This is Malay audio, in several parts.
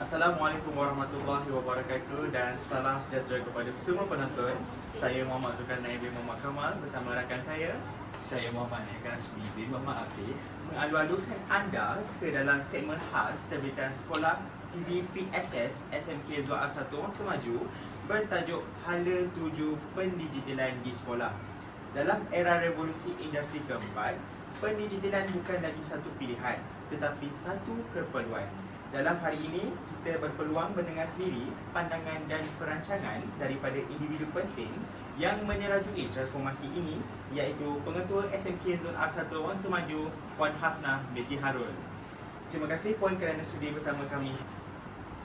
Assalamualaikum warahmatullahi wabarakatuh dan salam sejahtera kepada semua penonton. Saya Muhammad Zulkarnain bin Muhammad Kamal bersama rakan saya Saya Muhammad Eka Rasmi bin Muhammad Hafiz mengalu-alukan anda ke dalam segmen khas terbitan sekolah PBPSS SMK Zuat 1 Wangsa Maju bertajuk Hala Tuju Pendigitalan di Sekolah. Dalam era revolusi industri keempat, pendigitalan bukan lagi satu pilihan tetapi satu keperluan. Dalam hari ini, kita berpeluang mendengar sendiri pandangan dan perancangan daripada individu penting yang menyerajui transformasi ini iaitu Pengetua SMK Zon A1 Wangsa Maju, Puan Hasnah binti Harul. Terima kasih Puan kerana sudi bersama kami.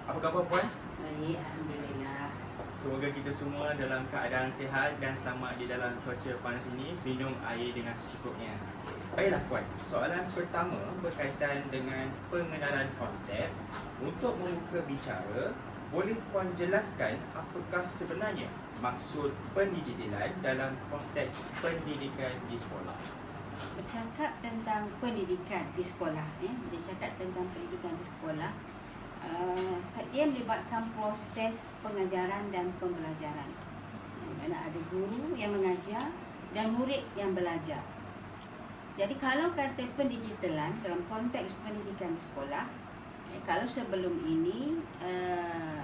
Apa khabar Puan? Baik, Alhamdulillah. Semoga kita semua dalam keadaan sihat dan selamat di dalam cuaca panas ini. Minum air dengan secukupnya. Baiklah Puan, soalan pertama berkaitan dengan pengenalan konsep. Untuk membuka bicara, boleh Puan jelaskan apakah sebenarnya maksud pendigitalan dalam konteks pendidikan di sekolah? Bercakap tentang pendidikan di sekolah, ya. Bila cakap tentang pendidikan di sekolah, uh, dia melibatkan proses pengajaran dan pembelajaran. Mana ada guru yang mengajar dan murid yang belajar. Jadi kalau kata pendigitalan dalam konteks pendidikan di sekolah, eh, kalau sebelum ini uh,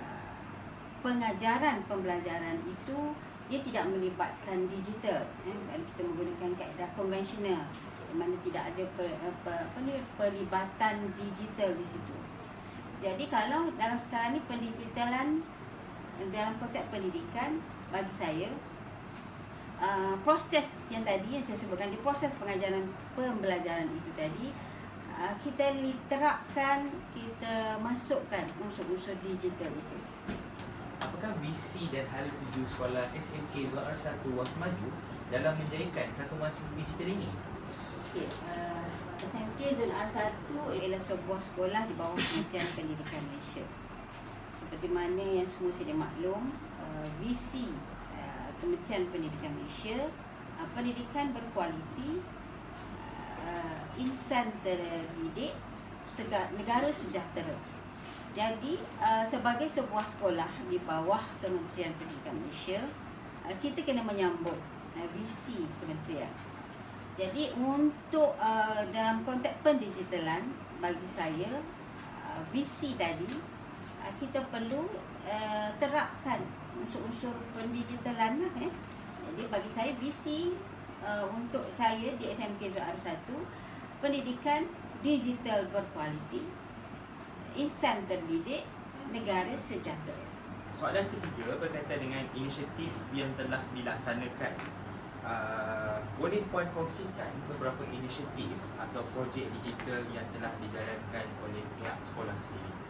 pengajaran pembelajaran itu dia tidak melibatkan digital eh, kita menggunakan kaedah konvensional di mana tidak ada per, apa, apa ni, pelibatan digital di situ. Jadi kalau dalam sekarang ni pendigitalan eh, dalam konteks pendidikan bagi saya uh, proses yang tadi yang saya sebutkan di proses pengajaran pembelajaran itu tadi uh, kita literapkan kita masukkan unsur-unsur digital itu. Apakah visi dan hala tuju sekolah SMK Zuara 1 Wang Semaju dalam menjayakan transformasi digital ini? Okey, uh, SMK Zon A1 ialah sebuah sekolah di bawah Kementerian Pendidikan Malaysia. Seperti mana yang semua sedia maklum, uh, visi Kementerian Pendidikan Malaysia, uh, pendidikan berkualiti, uh, insan terdidik, sega- negara sejahtera. Jadi, uh, sebagai sebuah sekolah di bawah Kementerian Pendidikan Malaysia, uh, kita kena menyambut uh, visi kementerian. Jadi untuk uh, dalam konteks pendigitalan bagi saya uh, visi tadi uh, kita perlu uh, terapkan unsur-unsur pendigitalan lah eh. Jadi bagi saya visi uh, untuk saya di SMK Zuhar 1 pendidikan digital berkualiti insan terdidik negara sejahtera. Soalan ketiga berkaitan dengan inisiatif yang telah dilaksanakan. Uh, boleh Puan kongsikan beberapa inisiatif atau projek digital yang telah dijalankan oleh pihak sekolah sendiri?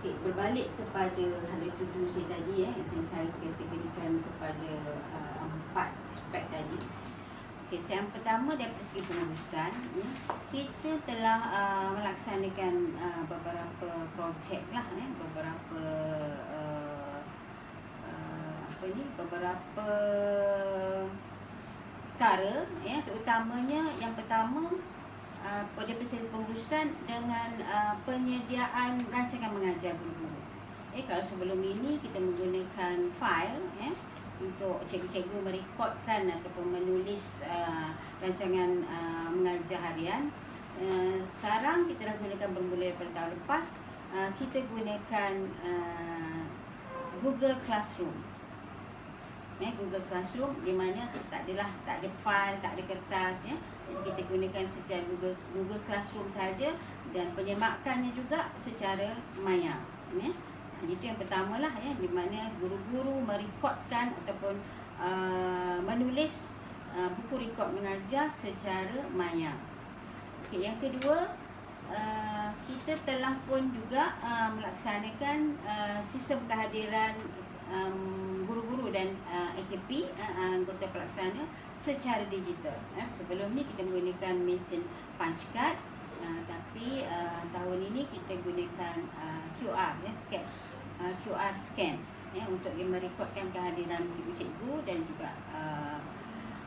Okey, berbalik kepada hala tuju saya tadi eh, yang saya kategorikan kepada uh, empat aspek tadi. Okey, yang pertama daripada segi pengurusan, ya, kita telah uh, melaksanakan uh, beberapa projek lah, eh, beberapa uh, uh, apa ni, beberapa perkara, ya, terutamanya yang pertama uh, pada segi pengurusan dengan uh, penyediaan rancangan mengajar guru-guru. Eh kalau sebelum ini kita menggunakan file eh untuk cikgu-cikgu merekodkan ataupun menulis uh, rancangan uh, mengajar harian. Uh, sekarang kita dah gunakan bermula daripada tahun lepas uh, kita gunakan uh, Google Classroom eh, Google Classroom di mana tak adalah tak ada file, tak ada kertas ya. Jadi kita gunakan secara Google Google Classroom saja dan penyemakannya juga secara maya ya. Itu yang pertama lah ya di mana guru-guru merekodkan ataupun uh, menulis uh, buku rekod mengajar secara maya. Okey, yang kedua uh, kita telah pun juga uh, melaksanakan uh, sistem kehadiran um, guru-guru dan uh, AKP uh, anggota pelaksana secara digital. Eh. Sebelum ni kita menggunakan mesin punch card uh, tapi uh, tahun ini kita guna menggunakan uh, QR ya scan uh, QR scan ya untuk merekodkan kehadiran cikgu-cikgu dan juga uh,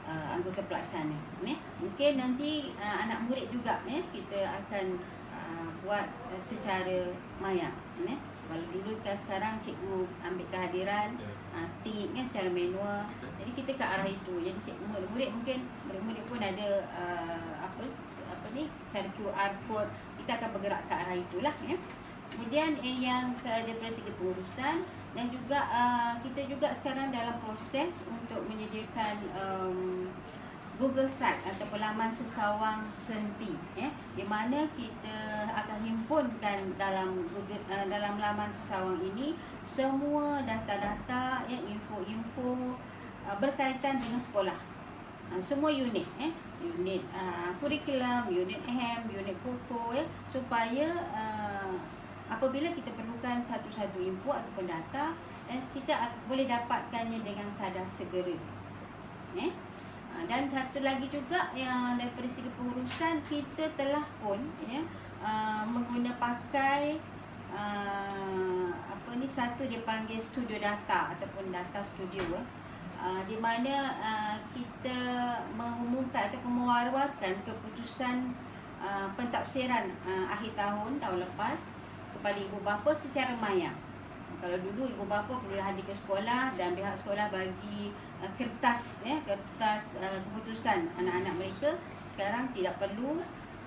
uh, anggota pelaksana ya mungkin nanti uh, anak murid juga ya kita akan uh, buat uh, secara maya ya kalau dulu kan sekarang cikgu ambil kehadiran uh, tik kan secara manual. Jadi kita ke arah itu. Jadi cikgu murid-murid mungkin murid-murid pun ada uh, apa apa ni secara QR code kita akan bergerak ke arah itulah ya. Kemudian eh, yang ke daripada segi pengurusan dan juga uh, kita juga sekarang dalam proses untuk menyediakan um, Google Site ataupun laman sesawang senti ya di mana kita akan himpunkan dalam Google uh, dalam laman sesawang ini semua data-data ya info-info uh, berkaitan dengan sekolah uh, semua unit eh unit uh, kurikulum unit hem unit koko ya supaya uh, apabila kita perlukan satu-satu info ataupun data eh, kita boleh dapatkannya dengan kadar segera eh? Ah, dan satu lagi juga yang daripada segi pengurusan kita telah pun ya uh, mengguna pakai uh, apa ni satu dia panggil studio data ataupun data studio. Uh, di mana uh, kita mengumumkan ataupun mewar-warkan keputusan uh, pentafsiran uh, akhir tahun tahun lepas kepada ibu bapa secara maya. Kalau dulu ibu bapa perlu hadir ke sekolah dan pihak sekolah bagi uh, kertas ya, kertas uh, keputusan anak-anak mereka. Sekarang tidak perlu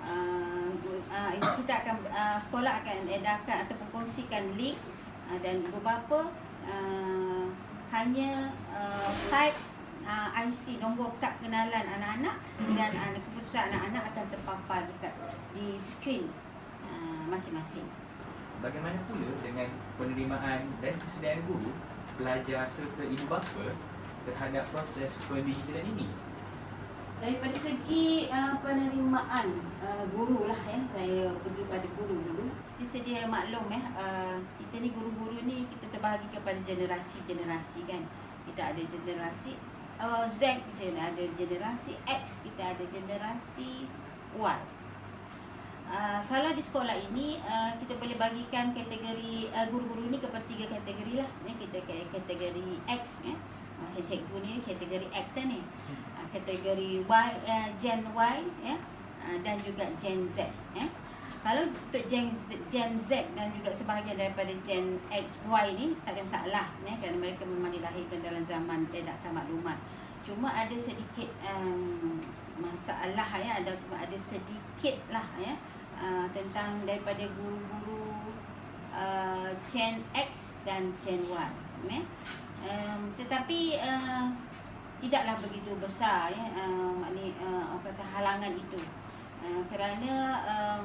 uh, uh, kita akan uh, sekolah akan edarkan ataupun kongsikan link uh, dan ibu bapa uh, hanya uh, type uh, IC nombor kad kenalan anak-anak dan uh, keputusan anak-anak akan terpapar dekat di skrin uh, masing-masing. Bagaimana pula dengan penerimaan dan kesediaan guru, pelajar serta ibu bapa terhadap proses pendigitalan ini? Daripada segi uh, penerimaan uh, guru lah ya, saya pergi pada guru dulu. Kita sedia maklum ya, uh, kita ni guru-guru ni kita terbahagi kepada generasi-generasi kan. Kita ada generasi uh, Z, kita ada generasi X, kita ada generasi Y. Uh, kalau di sekolah ini uh, kita boleh bagikan kategori uh, guru-guru ni kepada tiga kategori lah. Ya, kita ke- kategori X ya. Macam cikgu ni kategori X dah ni. Uh, kategori Y uh, Gen Y ya uh, dan juga Gen Z ya. Kalau untuk Gen Z, Gen Z dan juga sebahagian daripada Gen X Y ni tak ada masalah ya kerana mereka memang dilahirkan dalam zaman redakan maklumat. Cuma ada sedikit um, masalah ya. Ada ada sedikit lah ya. Uh, tentang daripada guru-guru uh, Gen X dan Gen Y ya. Um, tetapi uh, tidaklah begitu besar ya. Uh, makni uh, kata halangan itu. Uh, kerana um,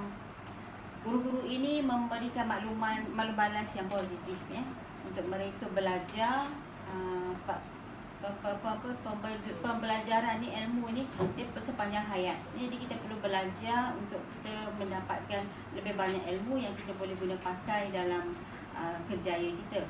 guru-guru ini memberikan makluman maklum balas yang positif ya. Untuk mereka belajar uh, sebab pembelajaran ni ilmu ni dia sepanjang hayat. Jadi kita perlu belajar untuk kita mendapatkan lebih banyak ilmu yang kita boleh guna pakai dalam uh, kerjaya kita.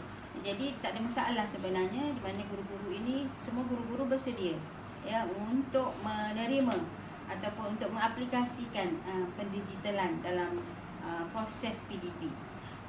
Jadi tak ada masalah sebenarnya di mana guru-guru ini semua guru-guru bersedia ya untuk menerima ataupun untuk mengaplikasikan uh, pendigitalan dalam uh, proses PDP.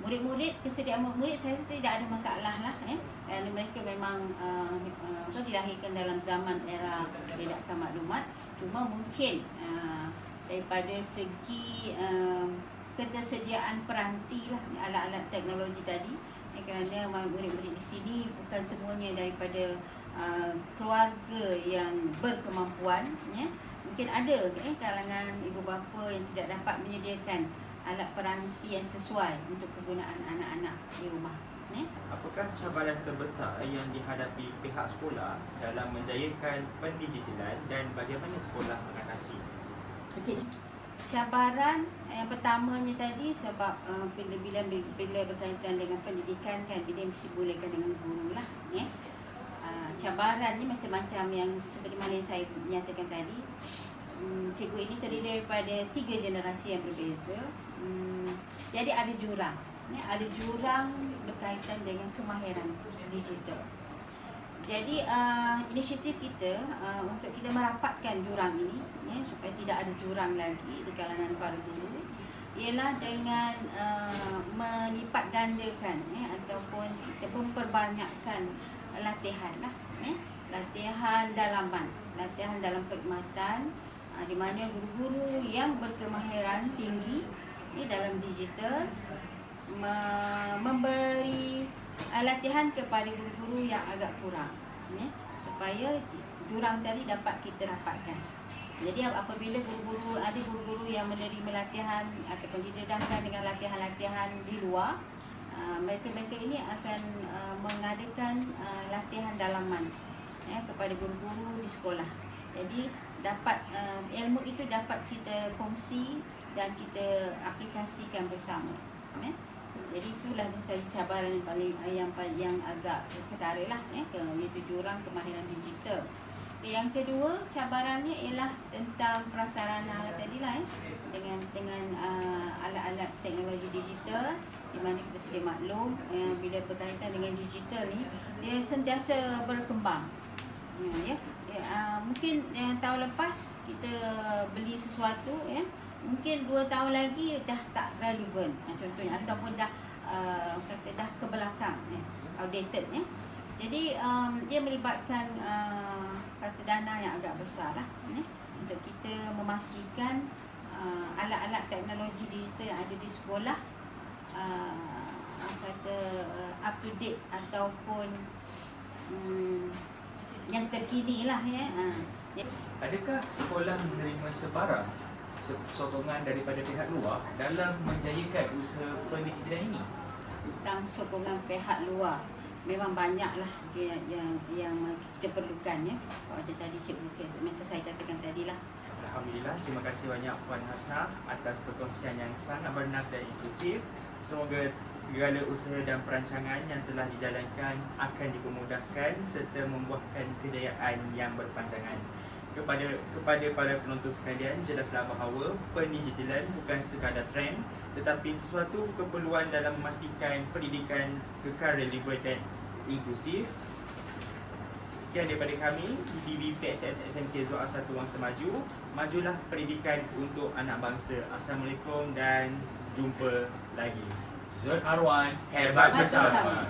Murid-murid kesediaan murid saya rasa tidak ada masalah lah ya. Kerana mereka memang uh, uh, dilahirkan dalam zaman era redakan maklumat. Cuma mungkin uh, daripada segi uh, ketersediaan peranti lah alat-alat teknologi tadi ya, kerana murid-murid di sini bukan semuanya daripada uh, keluarga yang berkemampuan ya mungkin ada eh, kalangan ibu bapa yang tidak dapat menyediakan alat peranti yang sesuai untuk kegunaan anak-anak di rumah ya Apakah cabaran terbesar yang dihadapi pihak sekolah dalam menjayakan pendigitalan dan bagaimana sekolah mengatasi? Okey. Cabaran eh, yang pertamanya tadi sebab uh, bila, bila bila berkaitan dengan pendidikan kan dia mesti bolehkan dengan guru lah ya. Uh, cabaran ni macam-macam yang seperti mana yang saya nyatakan tadi. Hmm, cikgu ini terdiri daripada tiga generasi yang berbeza. Hmm, jadi ada jurang. Ya, ada jurang berkaitan dengan kemahiran digital. Jadi uh, inisiatif kita uh, untuk kita merapatkan jurang ini ya, supaya tidak ada jurang lagi di kalangan para guru ialah dengan uh, me, gandakan eh, ataupun kita memperbanyakkan latihan lah latihan dalaman latihan dalam perkhidmatan di mana guru-guru yang berkemahiran tinggi eh, dalam digital me- memberi uh, latihan kepada guru-guru yang agak kurang eh, supaya jurang tadi dapat kita dapatkan jadi apabila guru-guru ada guru-guru yang menerima latihan ataupun didedahkan dengan latihan-latihan di luar, uh, mereka-mereka ini akan uh, mengadakan latihan dalaman ya, kepada guru-guru di sekolah. Jadi dapat uh, ilmu itu dapat kita kongsi dan kita aplikasikan bersama. Ya. Jadi itulah saya cabaran yang paling yang yang agak ketara lah ya, iaitu jurang kemahiran digital. Yang kedua cabarannya ialah tentang prasarana lah tadi lah eh, dengan dengan uh, alat-alat teknologi digital di mana kita sedia maklum uh, bila berkaitan dengan digital ni dia sentiasa berkembang. Ya. ya mungkin yang tahun lepas kita beli sesuatu ya mungkin dua tahun lagi dah tak relevan uh, contohnya ataupun dah uh, kata dah ke belakang ya, outdated ya. Jadi um, dia melibatkan uh, kata dana yang agak besar lah eh, untuk kita memastikan uh, alat-alat teknologi digital yang ada di sekolah uh, kata uh, up to date ataupun um, yang terkini lah ya. Uh, Adakah sekolah menerima sebarang se- sokongan daripada pihak luar dalam menjayakan usaha pendidikan ini? tentang sokongan pihak luar memang banyaklah yang yang yang kita perlukan ya. Macam tadi Cik Bukit, masa saya katakan tadi lah. Alhamdulillah, terima kasih banyak Puan Hasna atas perkongsian yang sangat bernas dan inklusif. Semoga segala usaha dan perancangan yang telah dijalankan akan dipermudahkan serta membuahkan kejayaan yang berpanjangan. Kepada kepada para penonton sekalian, jelaslah bahawa pendigitalan bukan sekadar trend tetapi sesuatu keperluan dalam memastikan pendidikan kekal relevan dan inklusif. Sekian daripada kami di DB PSS SMK Zoa 1 Wangsa Maju. Majulah pendidikan untuk anak bangsa. Assalamualaikum dan jumpa lagi. Zon Arwan, Hebat bersama.